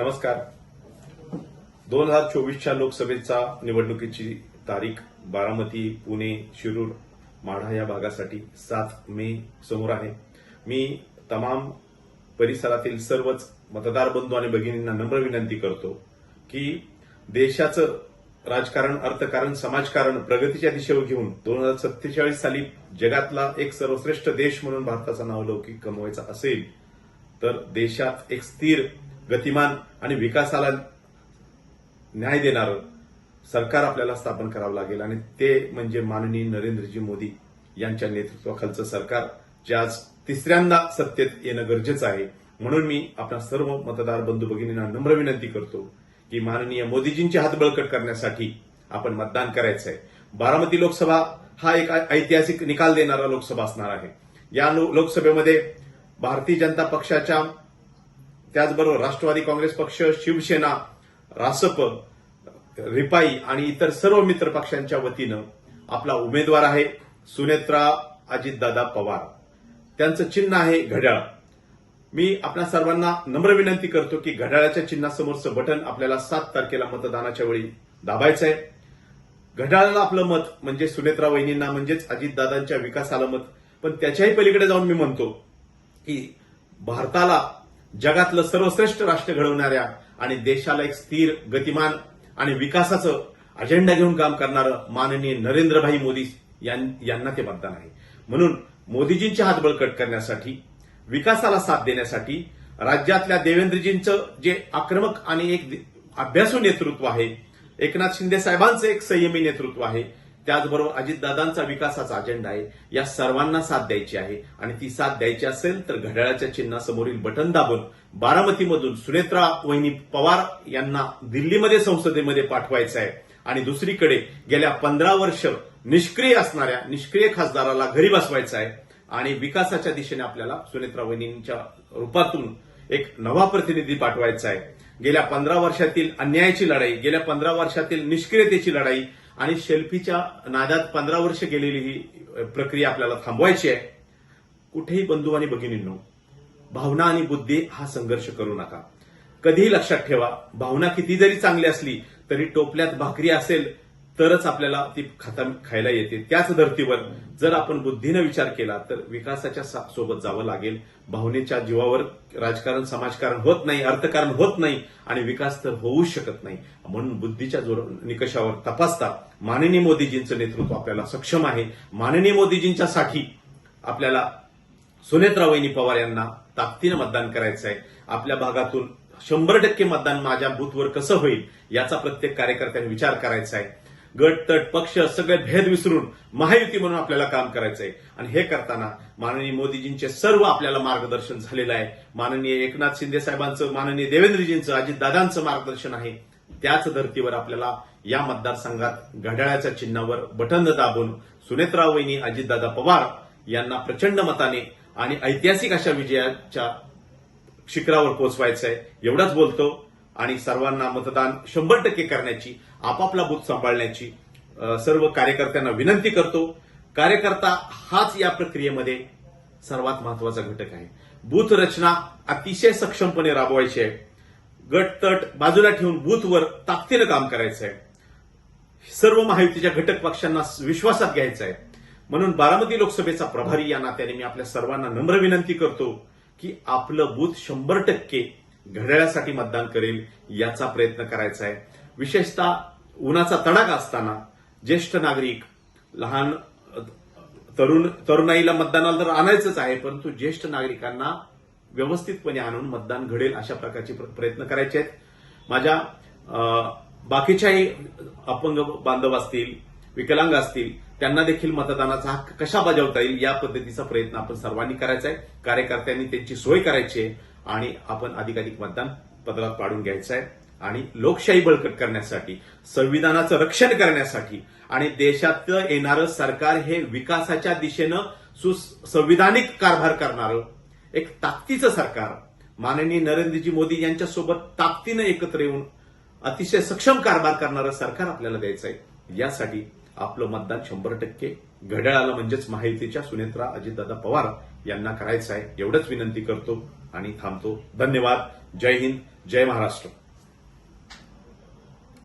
नमस्कार. दोन हजार चोवीसच्या लोकसभेचा निवडणुकीची तारीख बारामती पुणे शिरूर माढा या भागासाठी सात मे समोर आहे. मी तमाम परिसरातील सर्वच मतदार बंधू आणि भगिनींना नम्र विनंती करतो की देशाचं राजकारण अर्थकारण समाजकारण प्रगतीच्या दिशेवर घेऊन दोन हजार सत्तेचाळीस साली जगातला एक सर्वश्रेष्ठ देश म्हणून भारताचा नावलौकिक कमवायचा असेल तर देशात एक स्थिर गतिमान आणि विकासाला न्याय देणारं सरकार आपल्याला स्थापन करावं लागेल. आणि ते म्हणजे माननीय नरेंद्रजी मोदी यांच्या नेतृत्वाखालचं सरकार जे आज तिसऱ्यांदा सत्तेत येणं गरजेचं आहे. म्हणून मी आपल्या सर्व मतदार बंधू भगिनींना नम्र विनंती करतो की माननीय मोदीजींचे हात बळकट करण्यासाठी आपण मतदान करायचं आहे. बारामती लोकसभा हा एक ऐतिहासिक निकाल देणारा लोकसभा असणार आहे. या लोकसभेमध्ये भारतीय जनता पक्षाच्या त्याचबरोबर राष्ट्रवादी काँग्रेस पक्ष शिवसेना रासप रिपाई आणि इतर सर्व मित्र पक्षांच्या वतीनं आपला उमेदवार आहे सुनेत्रा अजितदादा पवार. त्यांचं चिन्ह आहे घड्याळ. मी आपल्या सर्वांना नम्र विनंती करतो की घड्याळाच्या चिन्हासमोरचं बटन आपल्याला सात तारखेला मतदानाच्या वेळी दाबायचं आहे. घड्याळाला आपलं मत म्हणजे सुनेत्रा वहिनींना म्हणजेच अजितदादांच्या विकासाला मत. पण त्याच्याही पलीकडे जाऊन मी म्हणतो की भारताला जगातलं सर्वश्रेष्ठ राष्ट्र घडवणाऱ्या आणि देशाला एक स्थिर गतिमान आणि विकासाचं अजेंडा घेऊन काम करणारं माननीय नरेंद्रभाई मोदी यां- यांना ते मतदान आहे. म्हणून मोदीजींचे हात बळकट करण्यासाठी विकासाला साथ देण्यासाठी राज्यातल्या देवेंद्रजींचं जे आक्रमक आणि एक अभ्यासू नेतृत्व आहे एकनाथ शिंदे साहेबांचं एक संयमी नेतृत्व आहे त्याचबरोबर अजितदादांचा विकासाचा अजेंडा आहे. या सर्वांना साथ द्यायची आहे. आणि ती साथ द्यायची असेल तर घड्याळाच्या चिन्हासमोरील बटन दाबून बारामतीमधून सुनेत्रा वहिनी पवार यांना दिल्लीमध्ये संसदेमध्ये पाठवायचं आहे. आणि दुसरीकडे गेल्या पंधरा वर्ष निष्क्रिय असणाऱ्या निष्क्रिय खासदाराला घरी बसवायचं आहे. आणि विकासाच्या दिशेने आपल्याला सुनेत्रा वहिनींच्या रूपातून एक नवा प्रतिनिधी पाठवायचा आहे. गेल्या पंधरा वर्षातील अन्यायाची लढाई गेल्या पंधरा वर्षातील निष्क्रियतेची लढाई आणि शेल्फीच्या नादात पंधरा वर्ष गेलेली ही प्रक्रिया आपल्याला थांबवायची आहे. कुठेही बंधू आणि भगिनींनो भावना आणि बुद्धी हा संघर्ष करू नका. कधीही लक्षात ठेवा भावना किती जरी चांगली असली तरी टोपल्यात भाकरी असेल तरच आपल्याला ती खाता खायला येते. त्याच धर्तीवर जर आपण बुद्धीनं विचार केला तर विकासाच्या सा- सोबत जावं लागेल. भावनेच्या जीवावर राजकारण समाजकारण होत नाही अर्थकारण होत नाही आणि विकास तर होऊच शकत नाही. म्हणून बुद्धीच्या जोर निकषावर तपासता. माननीय मोदीजींचं नेतृत्व आपल्याला सक्षम आहे. माननीय मोदीजींच्यासाठी आपल्याला सुनेत्रा वहिनी पवार यांना ताकदीनं मतदान करायचं आहे. आपल्या भागातून शंभर टक्के मतदान माझ्या बूथवर कसं होईल याचा प्रत्येक कार्यकर्त्यांनी विचार करायचा आहे. गट तट पक्ष सगळे भेद विसरून महायुती म्हणून आपल्याला काम करायचंय. आणि हे करताना माननीय मोदीजींचे सर्व आपल्याला मार्गदर्शन झालेलं आहे. माननीय एकनाथ शिंदे साहेबांचं माननीय देवेंद्रजींचं अजितदादांचं मार्गदर्शन आहे. त्याच धर्तीवर आपल्याला या मतदारसंघात घड्याळाच्या चिन्हावर बटन दाबून सुनेत्रा वहिनी अजितदादा पवार यांना प्रचंड मताने आणि ऐतिहासिक अशा विजयाच्या शिखरावर पोहोचवायचं आहे एवढंच बोलतो. आणि सर्वांना मतदान शंभर टक्के करण्याची आपापला बूथ सांभाळण्याची सर्व कार्यकर्त्यांना विनंती करतो. कार्यकर्ता हाच या प्रक्रियेमध्ये सर्वात महत्त्वाचा घटक आहे. बूथ रचना अतिशय सक्षमपणे राबवायची आहे. गट तट बाजूला ठेवून बूथवर ताकदीनं काम करायचं आहे. सर्व महायुतीच्या घटक पक्षांना विश्वासात घ्यायचं आहे. म्हणून बारामती लोकसभेचा प्रभारी या नात्याने मी आपल्या सर्वांना नम्र विनंती करतो की आपलं बूथ शंभर टक्के घड्याळासाठी मतदान करेल याचा प्रयत्न करायचा आहे. विशेषतः उन्हाचा तडाखा असताना ज्येष्ठ नागरिक लहान तरुण तरुणाईला मतदानाला तर आणायचंच आहे परंतु ज्येष्ठ नागरिकांना व्यवस्थितपणे आणून मतदान घडेल अशा प्रकारचे प्र- प्रयत्न करायचे आहेत. माझ्या बाकीच्याही अपंग बांधव असतील विकलांग असतील त्यांना देखील मतदानाचा हक्क कशा बजावता येईल या पद्धतीचा प्रयत्न आपण सर्वांनी करायचा आहे. कार्यकर्त्यांनी त्यांची सोय करायची आहे. आणि आपण अधिकाधिक मतदान पदरात पाडून घ्यायचं आहे आणि लोकशाही बळकट करण्यासाठी संविधानाचं रक्षण करण्यासाठी आणि देशातलं येणारं सरकार हे विकासाच्या दिशेनं सुसंविधानिक कारभार करणारं एक ताकदीचं सरकार. माननीय नरेंद्रजी मोदी यांच्यासोबत ताकदीनं एकत्र येऊन अतिशय सक्षम कारभार करणारं सरकार आपल्याला द्यायचं आहे यासाठी आपलं मतदान शंभर टक्के घड्याळाला म्हणजेच माहितीच्या सुनेत्रा अजितदादा पवार यांना करायचं आहे एवढंच विनंती करतो. आणि थांबतो. धन्यवाद. जय हिंद. जय महाराष्ट्र.